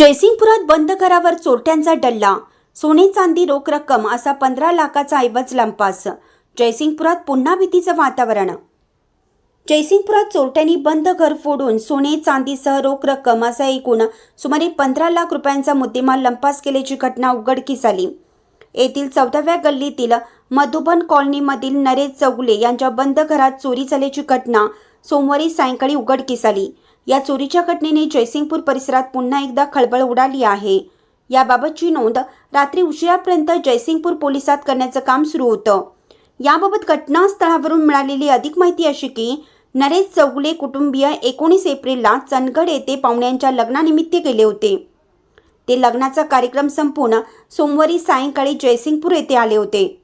जयसिंगपुरात बंद घरावर चोरट्यांचा डल्ला. सोने चांदी रोख रक्कम असा पंधरा लाखाचा ऐवज लंपास. जयसिंगपुरात पुन्हा भीतीचं वातावरण. जयसिंगपुरात चोरट्यांनी बंद घर फोडून सोने चांदीसह रोख रक्कम असा एकूण सुमारे पंधरा लाख रुपयांचा मुद्देमाल लंपास केल्याची घटना उघडकीस आली. येथील चौदाव्या गल्लीतील मधुबन कॉलनीमधील नरेश चौगुले यांच्या बंद घरात चोरी झाल्याची घटना सोमवारी सायंकाळी उघडकीस आली. या चोरीच्या घटनेने जयसिंगपूर परिसरात पुन्हा एकदा खळबळ उडाली आहे. याबाबतची नोंद रात्री उशिरापर्यंत जयसिंगपूर पोलिसात करण्याचं काम सुरू होतं. याबाबत घटनास्थळावरून मिळालेली अधिक माहिती अशी की नरेश चौगुले कुटुंबीय एकोणीस एप्रिलला चंदगड येथे पाहुण्यांच्या लग्नानिमित्त गेले होते. ते लग्नाचा कार्यक्रम संपून सोमवारी सायंकाळी जयसिंगपूर येथे आले होते.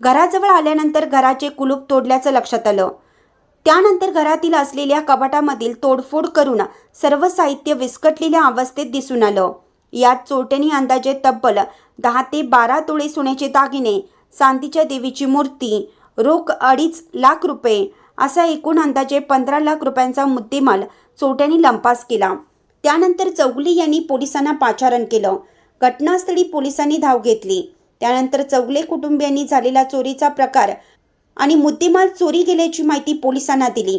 घराजवळ आल्यानंतर घराचे कुलूप तोडल्याचं लक्षात आलं. त्यानंतर घरातील असलेल्या कपाटामधील तोडफोड करून सर्व साहित्य विस्कटलेल्या अवस्थेत दिसून आलं. यात चोरट्यांनी अंदाजे तब्बल दहा ते बारा तोळे सोन्याचे दागिने चांदीच्या देवीची मूर्ती रोख अडीच लाख रुपये असा एकूण अंदाजे पंधरा लाख रुपयांचा मुद्देमाल चोरट्यांनी लंपास केला. त्यानंतर चौगले यांनी पोलिसांना पाचारण केलं. घटनास्थळी पोलिसांनी धाव घेतली. त्यानंतर चौगले कुटुंबियांनी झालेला चोरीचा प्रकार आणि मुद्देमाल चोरी गेल्याची माहिती पोलिसांना दिली.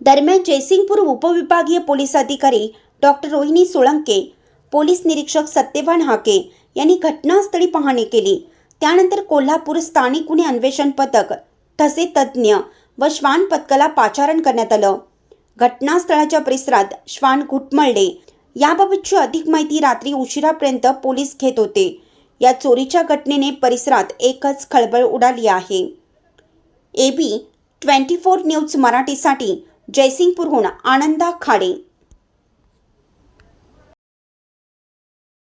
दरम्यान जयसिंगपूर उपविभागीय पोलीस अधिकारी डॉक्टर रोहिणी सोळंके पोलीस निरीक्षक सत्यवान हाके यांनी घटनास्थळी पाहणी केली. त्यानंतर कोल्हापूर स्थानिक गुन्हे अन्वेषण पथक ठसे तज्ज्ञ व श्वान पथकाला पाचारण करण्यात आलं. घटनास्थळाच्या परिसरात श्वान घुटमळले. याबाबतची अधिक माहिती रात्री उशिरापर्यंत पोलीस घेत होते. या चोरीच्या घटनेने परिसरात एकच खळबळ उडाली आहे. A B twenty four news मराठीसाठी जयसिंगपूरहून आनंदा खाडे.